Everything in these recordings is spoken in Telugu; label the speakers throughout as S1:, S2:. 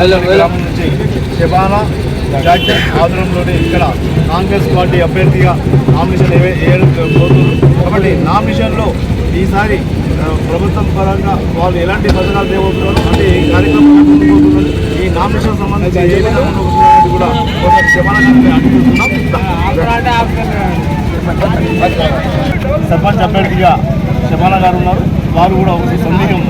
S1: గ్రామం నుంచి శబానా జాకెట్ ఆధ్వర్యంలోని ఇక్కడ కాంగ్రెస్ పార్టీ అభ్యర్థిగా నామినేషన్ వేయడం పోతున్నారు కాబట్టి నామినేషన్లో ఈసారి ప్రభుత్వం పరంగా వాళ్ళు ఎలాంటి పథకాలు తేబోతున్నారు అంటే ఈ కార్యక్రమం ఈ నామినేషన్ సంబంధించి ఏ విధంగా కూడా ఒకసారి శబానా అడుగుతున్నాం సర్పంచ్ అభ్యర్థిగా శబానా గారు ఉన్నారు వారు కూడా ఒక సందేహం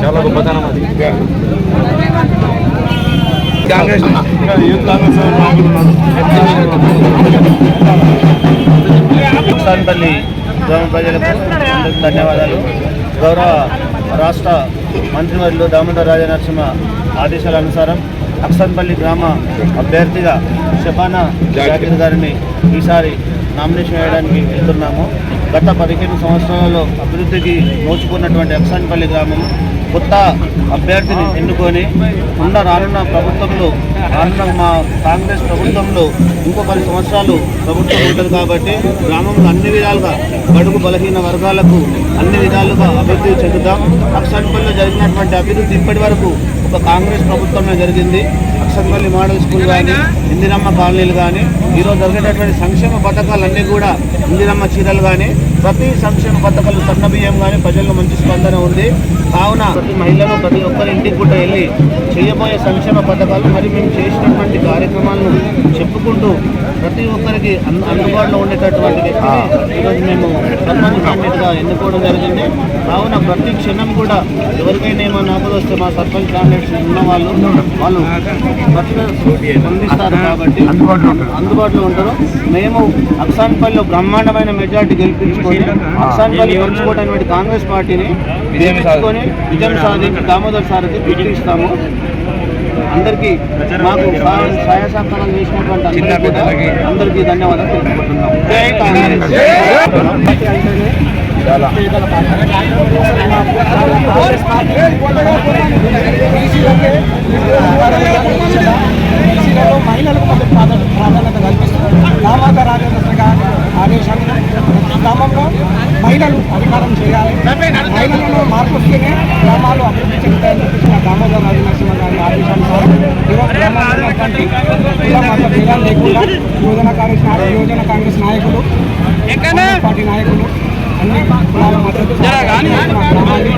S1: చాలా
S2: గొప్పతనం అది
S1: కాంగ్రెస్ యూత్ కాంగ్రెస్ నాయకులు
S3: గ్రామ ప్రజలకు ధన్యవాదాలు గౌరవ రాష్ట్ర మంత్రివర్యులు దామోదర్ రాజనరసింహ ఆదేశాల అనుసారం అక్సన్పల్లి గ్రామ అభ్యర్థిగా షబానా జాకీర్ గారిని ఈసారి నామినేషన్ వేయడానికి వెళ్తున్నాము. గత పదిహేను సంవత్సరాలలో అభివృద్ధికి నోచుకున్నటువంటి అక్సన్పల్లి గ్రామం కొత్త అభ్యర్థిని ఎన్నుకొని ఉన్న రానున్న ప్రభుత్వంలో రానున్న మా కాంగ్రెస్ ప్రభుత్వంలో ఇంకో పది సంవత్సరాలు ప్రభుత్వం ఉంటుంది కాబట్టి గ్రామంలో అన్ని విధాలుగా బడుగు బలహీన వర్గాలకు అన్ని విధాలుగా అభివృద్ధి చెందుతాం. అక్సన్పల్లిలో జరిగినటువంటి అభివృద్ధి ఇప్పటి వరకు ఒక కాంగ్రెస్ ప్రభుత్వమే జరిగింది. అక్సన్పల్లి మోడల్ స్కూల్ కానీ ఇందిరమ్మ కాలనీలు కానీ ఈరోజు జరిగేటటువంటి సంక్షేమ పథకాలన్నీ కూడా ఇందిరమ్మ చీరలు కానీ ప్రతి సంక్షేమ పథకాలు సన్న బియ్యం కానీ ప్రజల్లో మంచి స్పందన ఉంది. కావున ప్రతి మహిళలు ప్రతి ఒక్కరి ఇంటికి కూడా వెళ్ళి చేయబోయే సంక్షేమ పథకాలు మరి మేము చేసినటువంటి కార్యక్రమాలను చెప్పుకుంటూ ప్రతి ఒక్కరికి అందుబాటులో ఉండేటటువంటి ఈరోజు మేము క్యాండిడేట్గా ఎన్నుకోవడం జరిగింది. కావున ప్రతి క్షణం కూడా ఎవరికైనా ఏమైనా ఆపద వస్తే మా సర్పంచ్ క్యాండిడేట్స్ ఉన్న వాళ్ళు వాళ్ళు స్పందిస్తారు కాబట్టి అందుబాటులో ఉంటారు. మేము అక్సాన్పల్లిలో బ్రహ్మాండమైన మెజార్టీ అక్సాన్పల్లి గెలుచుకోవడానికి కాంగ్రెస్ పార్టీని గెలిపించుకొని విజయం సాధించి దామోదర్ సార్కి పిలిపిస్తాము అందరికీ మాకు సహాయ సహకారాలు చేసినటువంటి అందరికీ ధన్యవాదాలు తెలుపుకుంటున్నాం జై కాంగ్రెస్.
S4: మార్పు వస్తేనే గ్రామాలు అభివృద్ధి చెందుతాయని చెప్పేసి మా దామోదర రాజనరసింహ గారి ఆదేశానుసారం భేదాలు లేకుండా యువజన కాంగ్రెస్ యువజన కాంగ్రెస్ నాయకులు పార్టీ నాయకులు అన్ని కులాల మద్దతు గ్రామాన్ని